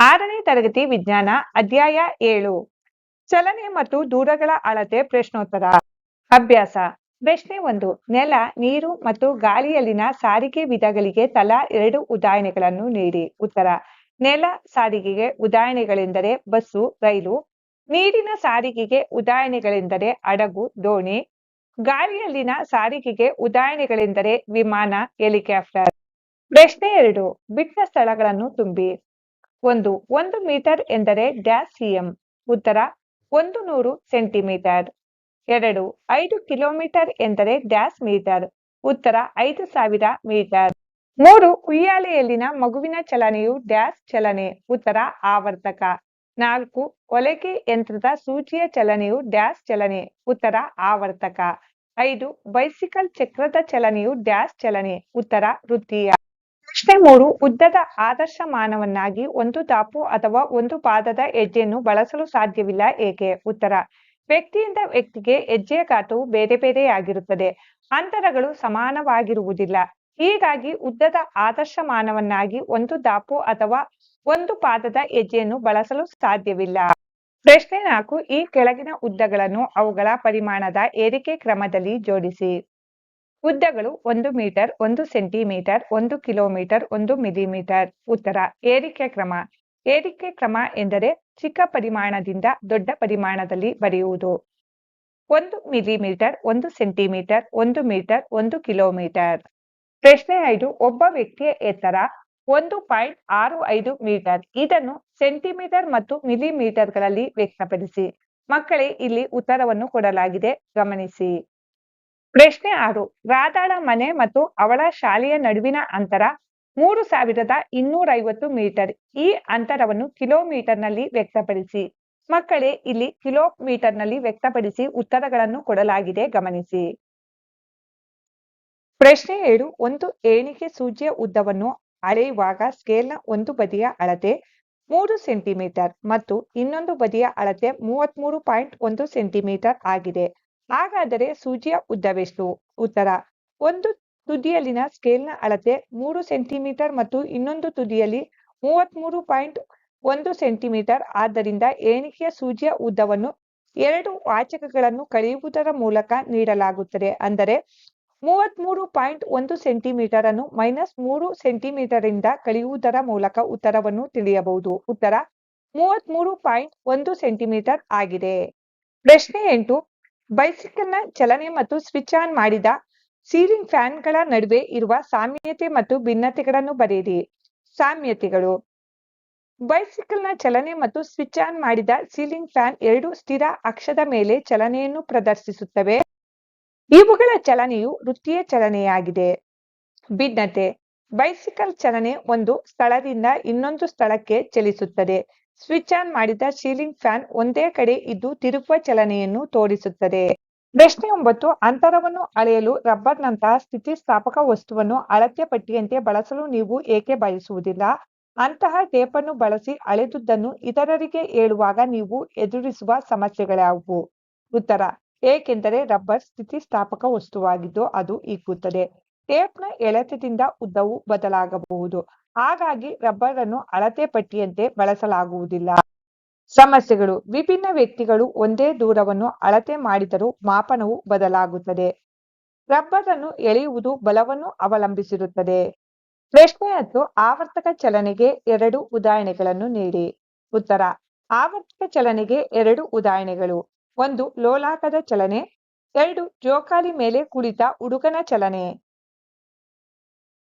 ಆರನೇ ತರಗತಿ ವಿಜ್ಞಾನ ಅಧ್ಯಾಯ ಏಳು. ಚಲನೆ ಮತ್ತು ದೂರಗಳ ಅಳತೆ ಪ್ರಶ್ನೋತ್ತರ. ಅಭ್ಯಾಸ. ಪ್ರಶ್ನೆ ಒಂದು. ನೆಲ, ನೀರು ಮತ್ತು ಗಾಳಿಯಲ್ಲಿನ ಸಾರಿಗೆ ವಿಧಗಳಿಗೆ ತಲಾ ಎರಡು ಉದಾಹರಣೆಗಳನ್ನು ನೀಡಿ. ಉತ್ತರ. ನೆಲ ಸಾರಿಗೆಗೆ ಉದಾಹರಣೆಗಳೆಂದರೆ ಬಸ್ಸು, ರೈಲು. ನೀರಿನ ಸಾರಿಗೆಗೆ ಉದಾಹರಣೆಗಳೆಂದರೆ ಹಡಗು, ದೋಣಿ. ಗಾಳಿಯಲ್ಲಿನ ಸಾರಿಗೆಗೆ ಉದಾಹರಣೆಗಳೆಂದರೆ ವಿಮಾನ, ಹೆಲಿಕಾಪ್ಟರ್. ಪ್ರಶ್ನೆ ಎರಡು. ಬಿಟ್ಟ ಸ್ಥಳಗಳನ್ನು ತುಂಬಿ. ಒಂದು ಒಂದು ಮೀಟರ್ ಎಂದರೆ ಡ್ಯಾಶ್ ಸಿಎಂ. ಉತ್ತರ, ಒಂದು ನೂರು ಸೆಂಟಿಮೀಟರ್. ಎರಡು, ಐದು ಕಿಲೋಮೀಟರ್ ಎಂದರೆ ಡ್ಯಾಶ್ ಮೀಟರ್. ಉತ್ತರ, ಐದು ಸಾವಿರ ಮೀಟರ್. ಮೂರು, ಉಯ್ಯಾಲೆಯಲ್ಲಿನ ಮಗುವಿನ ಚಲನೆಯು ಡ್ಯಾಶ್ ಚಲನೆ. ಉತ್ತರ, ಆವರ್ತಕ. ನಾಲ್ಕು, ಒಲೆಗೆ ಯಂತ್ರದ ಸೂಚಿಯ ಚಲನೆಯು ಡ್ಯಾಶ್ ಚಲನೆ. ಉತ್ತರ, ಆವರ್ತಕ. ಐದು, ಬೈಸಿಕಲ್ ಚಕ್ರದ ಚಲನೆಯು ಡ್ಯಾಶ್ ಚಲನೆ. ಉತ್ತರ, ವೃತ್ತೀಯ. ಪ್ರಶ್ನೆ ಮೂರು, ಉದ್ದದ ಆದರ್ಶ ಮಾನವನ್ನಾಗಿ ಒಂದು ದಾಪು ಅಥವಾ ಒಂದು ಪಾದದ ಹೆಜ್ಜೆಯನ್ನು ಬಳಸಲು ಸಾಧ್ಯವಿಲ್ಲ ಏಕೆ? ಉತ್ತರ, ವ್ಯಕ್ತಿಯಿಂದ ವ್ಯಕ್ತಿಗೆ ಹೆಜ್ಜೆಯ ಗಾತ್ರವು ಬೇರೆ ಬೇರೆಯಾಗಿರುತ್ತದೆ. ಅಂತರಗಳು ಸಮಾನವಾಗಿರುವುದಿಲ್ಲ. ಹೀಗಾಗಿ ಉದ್ದದ ಆದರ್ಶ ಮಾನವನ್ನಾಗಿ ಒಂದು ದಾಪು ಅಥವಾ ಒಂದು ಪಾದದ ಹೆಜ್ಜೆಯನ್ನು ಬಳಸಲು ಸಾಧ್ಯವಿಲ್ಲ. ಪ್ರಶ್ನೆ ನಾಲ್ಕು, ಈ ಕೆಳಗಿನ ಉದ್ದಗಳನ್ನು ಅವುಗಳ ಪರಿಮಾಣದ ಏರಿಕೆ ಕ್ರಮದಲ್ಲಿ ಜೋಡಿಸಿ. ಉದ್ದಗಳು ಒಂದು ಮೀಟರ್, ಒಂದು ಸೆಂಟಿಮೀಟರ್, ಒಂದು ಕಿಲೋಮೀಟರ್, ಒಂದು ಮಿಲಿಮೀಟರ್. ಉತ್ತರ, ಏರಿಕೆ ಕ್ರಮ. ಏರಿಕೆ ಕ್ರಮ ಎಂದರೆ ಚಿಕ್ಕ ಪರಿಮಾಣದಿಂದ ದೊಡ್ಡ ಪರಿಮಾಣದಲ್ಲಿ ಬರೆಯುವುದು. ಒಂದು ಮಿಲಿಮೀಟರ್, ಒಂದು ಸೆಂಟಿಮೀಟರ್, ಒಂದು ಮೀಟರ್, ಒಂದು ಕಿಲೋಮೀಟರ್. ಪ್ರಶ್ನೆ ಐದು, ಒಬ್ಬ ವ್ಯಕ್ತಿಯ ಎತ್ತರ ಒಂದು ಪಾಯಿಂಟ್ ಆರು ಐದು ಮೀಟರ್. ಇದನ್ನು ಸೆಂಟಿಮೀಟರ್ ಮತ್ತು ಮಿಲಿಮೀಟರ್ಗಳಲ್ಲಿ ವ್ಯಕ್ತಪಡಿಸಿ. ಮಕ್ಕಳೇ, ಇಲ್ಲಿ ಉತ್ತರವನ್ನು ಕೊಡಲಾಗಿದೆ. ಗಮನಿಸಿ. ಪ್ರಶ್ನೆ ಆರು. ರಾಧಾಳ ಮನೆ ಮತ್ತು ಅವಳ ಶಾಲೆಯ ನಡುವಿನ ಅಂತರ ಮೂರು ಸಾವಿರದ ಇನ್ನೂರ ಐವತ್ತು ಮೀಟರ್. ಈ ಅಂತರವನ್ನು ಕಿಲೋಮೀಟರ್ನಲ್ಲಿ ವ್ಯಕ್ತಪಡಿಸಿ. ಮಕ್ಕಳೇ, ಇಲ್ಲಿ ಕಿಲೋಮೀಟರ್ನಲ್ಲಿ ವ್ಯಕ್ತಪಡಿಸಿ ಉತ್ತರಗಳನ್ನು ಕೊಡಲಾಗಿದೆ, ಗಮನಿಸಿ. ಪ್ರಶ್ನೆ ಏಳು. ಒಂದು ಏಣಿಕೆ ಸೂಜಿಯ ಉದ್ದವನ್ನು ಅಳೆಯುವಾಗ ಸ್ಕೇಲ್ನ ಒಂದು ಬದಿಯ ಅಳತೆ ಮೂರು ಸೆಂಟಿಮೀಟರ್ ಮತ್ತು ಇನ್ನೊಂದು ಬದಿಯ ಅಳತೆ ಮೂವತ್ಮೂರು ಪಾಯಿಂಟ್ ಒಂದು ಸೆಂಟಿಮೀಟರ್ ಆಗಿದೆ. ಹಾಗಾದರೆ ಸೂಜಿಯ ಉದ್ದವೆಷ್ಟು ಉತ್ತರ. ಒಂದು ತುದಿಯಲ್ಲಿನ ಸ್ಕೇಲ್ನ ಅಳತೆ ಮೂರು ಸೆಂಟಿಮೀಟರ್ ಮತ್ತು ಇನ್ನೊಂದು ತುದಿಯಲ್ಲಿ ಮೂವತ್ಮೂರು ಪಾಯಿಂಟ್ ಒಂದು ಸೆಂಟಿಮೀಟರ್ ಆದ್ದರಿಂದ ಏಣಿಕೆಯ ಸೂಜಿಯ ಉದ್ದವನ್ನು ಎರಡು ವಾಚಕಗಳನ್ನು ಕಳೆಯುವುದರ ಮೂಲಕ ನೀಡಲಾಗುತ್ತದೆ. ಅಂದರೆ ಮೂವತ್ಮೂರು ಪಾಯಿಂಟ್ ಒಂದು ಸೆಂಟಿಮೀಟರ್ ಅನ್ನು ಮೈನಸ್ ಮೂರು ಸೆಂಟಿಮೀಟರ್ ಇಂದ ಕಳೆಯುವುದರ ಮೂಲಕ ಉತ್ತರವನ್ನು ತಿಳಿಯಬಹುದು. ಉತ್ತರ, ಮೂವತ್ಮೂರು ಪಾಯಿಂಟ್ ಒಂದು ಸೆಂಟಿಮೀಟರ್ ಆಗಿದೆ. ಪ್ರಶ್ನೆ ಎಂಟು ಬೈಸಿಕಲ್ನ ಚಲನೆ ಮತ್ತು ಸ್ವಿಚ್ ಆನ್ ಮಾಡಿದ ಸೀಲಿಂಗ್ ಫ್ಯಾನ್ಗಳ ನಡುವೆ ಇರುವ ಸಾಮ್ಯತೆ ಮತ್ತು ಭಿನ್ನತೆಗಳನ್ನು ಬರೆಯಿರಿ. ಸಾಮ್ಯತೆಗಳು. ಬೈಸಿಕಲ್ನ ಚಲನೆ ಮತ್ತು ಸ್ವಿಚ್ ಆನ್ ಮಾಡಿದ ಸೀಲಿಂಗ್ ಫ್ಯಾನ್ ಎರಡು ಸ್ಥಿರ ಅಕ್ಷದ ಮೇಲೆ ಚಲನೆಯನ್ನು ಪ್ರದರ್ಶಿಸುತ್ತವೆ. ಇವುಗಳ ಚಲನೆಯು ವೃತ್ತಿಯ ಚಲನೆಯಾಗಿದೆ. ಭಿನ್ನತೆ. ಬೈಸಿಕಲ್ ಚಲನೆ ಒಂದು ಸ್ಥಳದಿಂದ ಇನ್ನೊಂದು ಸ್ಥಳಕ್ಕೆ ಚಲಿಸುತ್ತದೆ. ಸ್ವಿಚ್ ಆನ್ ಮಾಡಿದ ಸೀಲಿಂಗ್ ಫ್ಯಾನ್ ಒಂದೇ ಕಡೆ ಇದ್ದು ತಿರುಗುವ ಚಲನೆಯನ್ನು ತೋರಿಸುತ್ತದೆ. ಪ್ರಶ್ನೆ ಒಂಬತ್ತು, ಅಂತರವನ್ನು ಅಳೆಯಲು ರಬ್ಬರ್ನಂತಹ ಸ್ಥಿತಿಸ್ಥಾಪಕ ವಸ್ತುವನ್ನು ಅಳತೆ ಪಟ್ಟಿಯಂತೆ ಬಳಸಲು ನೀವು ಏಕೆ ಬಯಸುವುದಿಲ್ಲ? ಅಂತಹ ಟೇಪನ್ನು ಬಳಸಿ ಅಳೆದುದನ್ನು ಇತರರಿಗೆ ಹೇಳುವಾಗ ನೀವು ಎದುರಿಸುವ ಸಮಸ್ಯೆಗಳ್ಯಾವುವು ಉತ್ತರ, ಏಕೆಂದರೆ ರಬ್ಬರ್ ಸ್ಥಿತಿಸ್ಥಾಪಕ ವಸ್ತುವಾಗಿದ್ದು ಅದು ಹಿಗ್ಗುತ್ತದೆ ಟೇಪ್ನ ಎಳೆತದಿಂದ ಉದ್ದವು ಬದಲಾಗಬಹುದು. ಹಾಗಾಗಿ ರಬ್ಬರ್ ಅನ್ನು ಅಳತೆ ಪಟ್ಟಿಯಂತೆ ಬಳಸಲಾಗುವುದಿಲ್ಲ. ಸಮಸ್ಯೆಗಳು. ವಿಭಿನ್ನ ವ್ಯಕ್ತಿಗಳು ಒಂದೇ ದೂರವನ್ನು ಅಳತೆ ಮಾಡಿದರೂ ಮಾಪನವು ಬದಲಾಗುತ್ತದೆ. ರಬ್ಬರ್ ಅನ್ನು ಎಳೆಯುವುದು ಬಲವನ್ನು ಅವಲಂಬಿಸಿರುತ್ತದೆ. ಪ್ರಶ್ನೆ ಮತ್ತು ಆವರ್ತಕ ಚಲನೆಗೆ ಎರಡು ಉದಾಹರಣೆಗಳನ್ನು ನೀಡಿ. ಉತ್ತರ. ಆವರ್ತಕ ಚಲನೆಗೆ ಎರಡು ಉದಾಹರಣೆಗಳು. ಒಂದು ಲೋಲಾಕದ ಚಲನೆ, ಎರಡು ಜೋಕಾಲಿ ಮೇಲೆ ಕುಳಿತ ಹುಡುಗನ ಚಲನೆ.